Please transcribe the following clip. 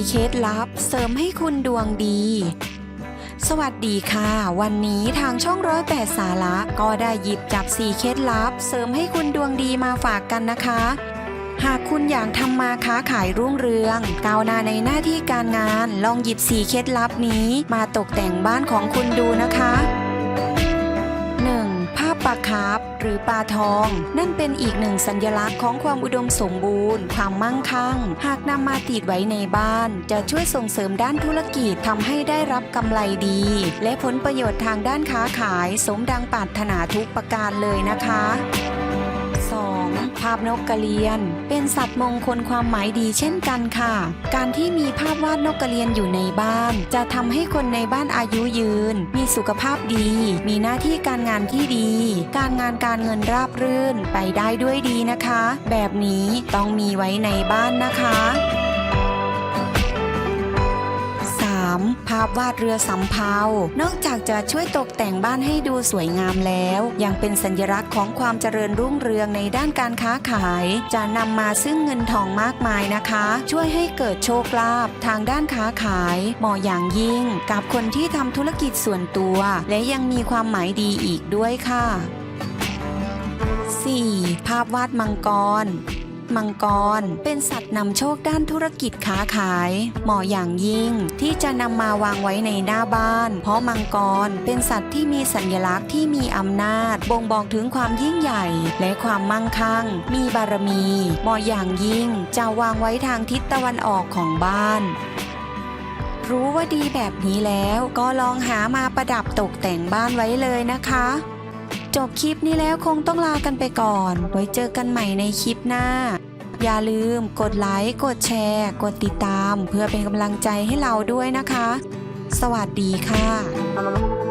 4เคล็ดลับเสริมให้คุณดวงดี สวัสดีค่ะ วันนี้ทางช่องร้อยแปดสาระก็ได้หยิบจับ4เคล็ดลับ เสริมให้คุณดวงดีมาฝากกันนะคะ หากคุณอยากทำมาค้าขายรุ่งเรืองก้าวหน้าในหน้าที่การงาน ลองหยิบ4เคล็ดลับนี้ มาตกแต่งบ้านของคุณดูนะคะาพปลาคาร์ฟหรือปลาทอง นั่นเป็นอีกหนึ่งสัญลักษณ์ของความอุดมสมบูรณ์ ความมั่งคั่ง หากนำมาติดไว้ในบ้าน จะช่วยส่งเสริมด้านธุรกิจทำให้ได้รับกำไรดี และผลประโยชน์ทางด้านค้าขาย สมดังปรารถนาทุกประการเลยนะคะ 2. ภาพนกกระเรียน เป็นสัตว์มงคลความหมายดีเช่นกันค่ะ การที่มีภาพวาดนกกระเรียนอยู่ในบ้าน จะทำให้คนในบ้านอายุยืน มีสุขภาพดี มีหน้าที่การงานที่ดี การงานการเงินราบรื่นไปได้ด้วยดีนะคะ แบบนี้ต้องมีไว้ในบ้านนะคะ 3. ภาพวาดเรือสำเภานอกจากจะช่วยตกแต่งบ้านให้ดูสวยงามแล้ว ยังเป็นสัญลักษณ์ของความเจริญรุ่งเรืองในด้านการค้าขาย จะนำมาซึ่งเงินทองมากมายนะคะ ช่วยให้เกิดโชคลาภทางด้านค้าขายเหมาะอย่างยิ่ง กับคนที่ทำธุรกิจส่วนตัว และยังมีความหมายดีอีกด้วยค่ะ 4. ภาพวาดมังกร มังกร เป็นสัตว์นำโชคด้านธุรกิจค้าขาย เหมาะอย่างยิ่ง ที่จะนำมาวางไว้ในหน้าบ้าน เพราะมังกรเป็นสัตว์ที่มีสัญลักษณ์ที่มีอำนาจ บ่งบอกถึงความยิ่งใหญ่ และความมั่งคั่ง มีบารมี เหมาะอย่างยิ่ง จะวางไว้ทางทิศตะวันออกของบ้านรู้ว่าดีแบบนี้แล้วก็ลองหามาประดับตกแต่งบ้านไว้เลยนะคะ จบคลิปนี้แล้วคงต้องลากันไปก่อน ไว้เจอกันใหม่ในคลิปหน้า อย่าลืมกดไลค์ กดแชร์ กดติดตาม เพื่อเป็นกำลังใจให้เราด้วยนะคะ สวัสดีค่ะ